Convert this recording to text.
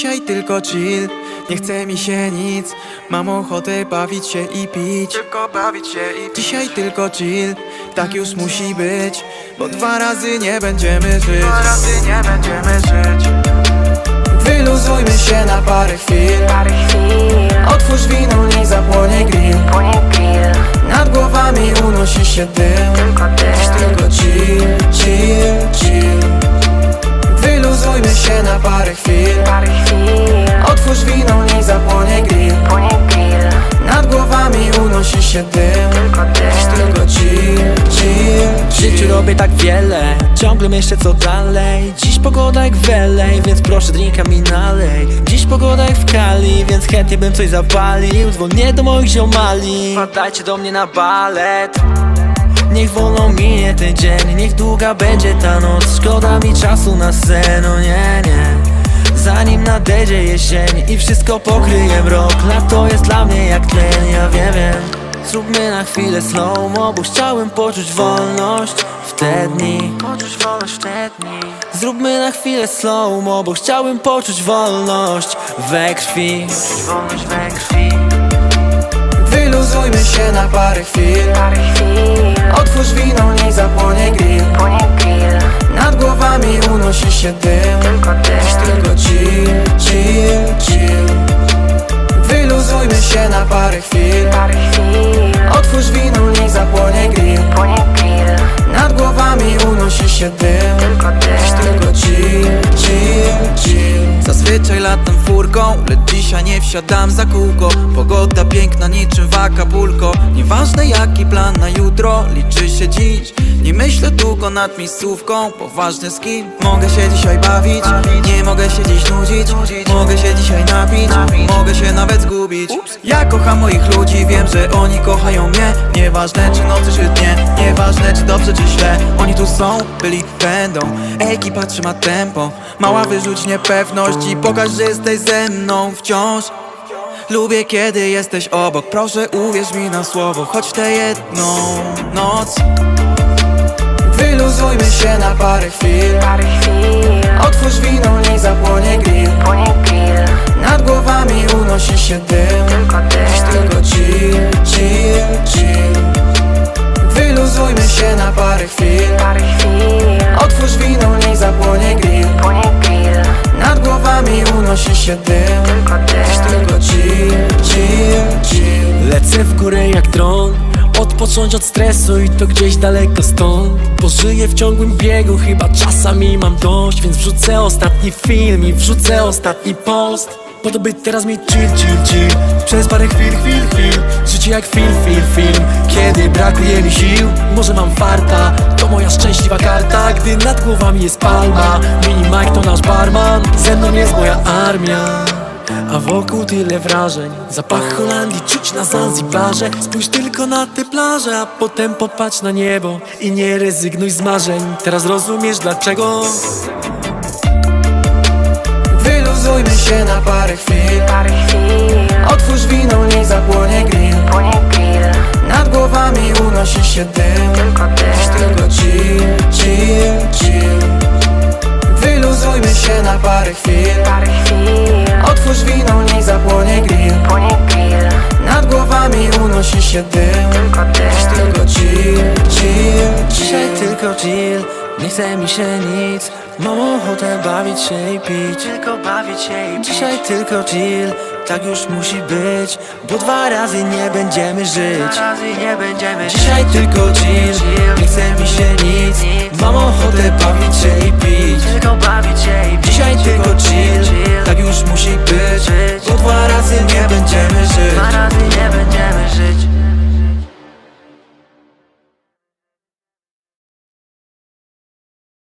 Dzisiaj tylko chill, nie chce mi się nic. Mam ochotę bawić się i pić. Tylko bawić się i pić. Dzisiaj tylko chill, tak już musi być Bo dwa razy nie będziemy żyć. Dwa razy nie będziemy żyć. Wyluzujmy się na parę chwil się tylko chill, chill, W życiu robię tak wiele, ciągle myślę co dalej. Dziś pogoda jak w LA, więc proszę drinka mi nalej. Dziś pogoda jak w Kali, więc chętnie bym coś zapalił. Dzwonię do moich ziomali, wpadajcie do mnie na balet. Niech wolno minie ten dzień, niech długa będzie ta noc. Szkoda mi czasu na sen, no nie, nie. Zanim nadejdzie jesień i wszystko pokryje mrok. Lato jest dla mnie jak tlen, ja wiem, wiem Zróbmy na chwilę slow-mo, bo chciałem poczuć wolność w te dni. Poczuć wolność w te dni. Zróbmy na chwilę slow-mo, bo chciałem poczuć wolność we krwi. Poczuć wolność we krwi. Wyluzujmy się na parę chwil. Parę chwil, Otwórz unosi się dym tylko Dziś ty tylko chill, chill, chill Zazwyczaj latam furką, lecz dzisiaj nie wsiadam za kółko piękna niczym w Acapulco. Nieważne jaki plan na jutro, liczy się dziś. Nie myślę długo nad miejscówką, poważny z kim Mogę się dzisiaj bawić, nie mogę się dziś nudzić Mogę się dzisiaj napić, mogę się nawet zgubić. Ja kocham moich ludzi, wiem, że oni kochają mnie. Nieważne czy nocy czy dnie, nieważne czy dobrze czy źle. Oni tu są, byli, będą. Ekipa trzyma tempo. Mała wyrzuć niepewność i pokaż, że jesteś ze mną wciąż Lubię kiedy jesteś obok, proszę uwierz mi na słowo. Choć w tę jedną noc Wyluzujmy się na parę chwil. Otwórz wino, niech zapłonie grill. Nad głowami unosi się dym. Dziś ty, tylko chill, chill, chill. Wyluzujmy się na parę chwil. Otwórz wino, niech zapłonie grill. Płonie grill, Nad głowami unosi się dym Lecę w górę jak dron. Odpocząć od stresu i to gdzieś daleko stąd. Pożyję w ciągłym biegu, chyba czasami mam dość. Więc wrzucę ostatni film i wrzucę ostatni post. Po to by teraz mi chill, chill, chill. Przez parę chwil, chwil, chwil. Życie jak film, film, film. Kiedy brakuje mi sił, może mam farta To moja szczęśliwa karta, gdy nad głowami jest palma. Mini Mike to nasz barman, ze mną jest moja armia a wokół tyle wrażeń. Zapach Holandii czuć na Zanzibarze. Spójrz tylko na te plaże A potem popatrz na niebo I nie rezygnuj z marzeń. Teraz rozumiesz dlaczego? Wyluzujmy się na parę chwil. Parę chwil, Otwórz wino, niech zapłonie grill. Nad głowami unosi się dym. Tylko Dziś ty, tylko chill, chill, chill. Wyluzujmy się na parę chwil. Parę chwil Otwórz winą, niech zapłonie grill? Nad głowami unosi się dym tylko chill, chill, Dzisiaj tylko chill. Nie chce mi się nic. Mam ochotę bawić się i pić. Tylko bawić się i pić. Dzisiaj tylko chill. Tak już musi być Bo dwa razy nie będziemy żyć. Nie będziemy Dzisiaj tylko chill, nie chce mi się nic. Mam ochotę bawić się i pić. Tylko bawić się i pić. Dzisiaj tylko chill, tak już musi być